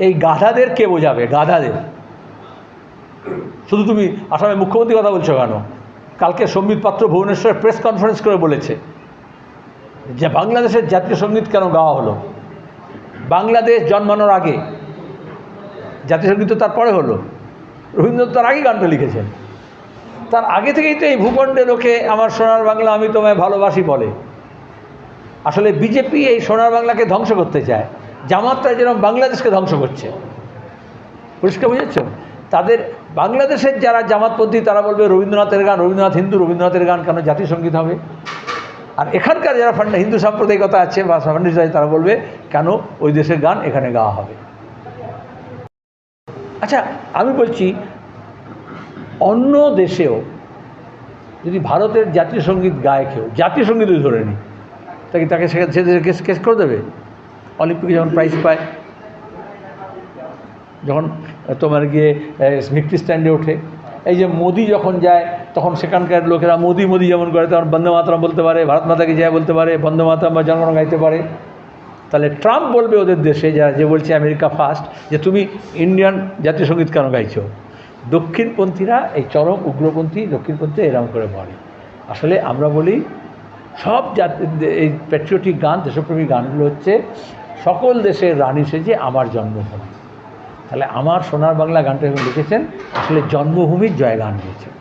এই গাধাদের কে বোঝাবে? গাধাদের। শুধু তুমি আসামের মুখ্যমন্ত্রী কথা বলছো কেন? কালকে সম্বিত পাত্র ভুবনেশ্বর প্রেস কনফারেন্স করে বলেছে যে বাংলাদেশের জাতীয় সংগীত কেন গাওয়া হলো? বাংলাদেশ জন্মানোর আগে জাতীয় সংগীত তো তারপরে হলো। রবীন্দ্রনাথ তার আগে গানটা লিখেছেন। তার আগে থেকেই তো এই ভূখণ্ডে লোকে আমার সোনার বাংলা আমি তোমায় ভালোবাসি বলে। আসলে বিজেপি এই সোনার বাংলাকে ধ্বংস করতে চায়। জামাতটা যেরকম বাংলাদেশকে ধ্বংস করছে। পরিষ্কার বুঝেছ? তাদের বাংলাদেশের যারা জামাতপন্থী তারা বলবে রবীন্দ্রনাথের গান, রবীন্দ্রনাথ হিন্দু, রবীন্দ্রনাথের গান কেন জাতীয় সংগীত হবে? আর এখানকার যারা ফান্ডা, হিন্দু সাম্প্রদায়িকতা আছে বা ফান্ডিস্ট আছে, তারা বলবে কেন ওই দেশের গান এখানে গাওয়া হবে? আচ্ছা আমি বলছি, অন্য দেশেও যদি ভারতের জাতীয় সংগীত গায় কেউ, জাতীয় সংগীত যদি ধরে নি, তাকে তাকে সে দেশে কেস কেস করে দেবে? অলিম্পিকে যখন প্রাইজ পায়, যখন তোমার গিয়ে ভিক্টি স্ট্যান্ডে ওঠে, এই যে মোদি যখন যায়, তখন সেখানকার লোকেরা মোদি মোদি যেমন করে তখন বন্দে মাতরম বলতে পারে, ভারত মাতাকে যায় বলতে পারে, বন্দে মাতরম বা জনগণ গাইতে পারে। তাহলে ট্রাম্প বলবে ওদের দেশে যারা যে বলছে আমেরিকা ফার্স্ট যে তুমি ইন্ডিয়ান জাতীয় সংগীত কেন গাইছো? দক্ষিণপন্থীরা এই চরম উগ্রপন্থী দক্ষিণপন্থী এরম করে বলে। আসলে আমরা বলি, সব জাতি, এই প্যাট্রিয়টিক গান, দেশপ্রেমী গানগুলো হচ্ছে সকল দেশের রানী সেজে আমার জন্মভূমি। তাহলে আমার সোনার বাংলা গানটা লিখেছেন, আসলে জন্মভূমির জয়গান গেয়েছেন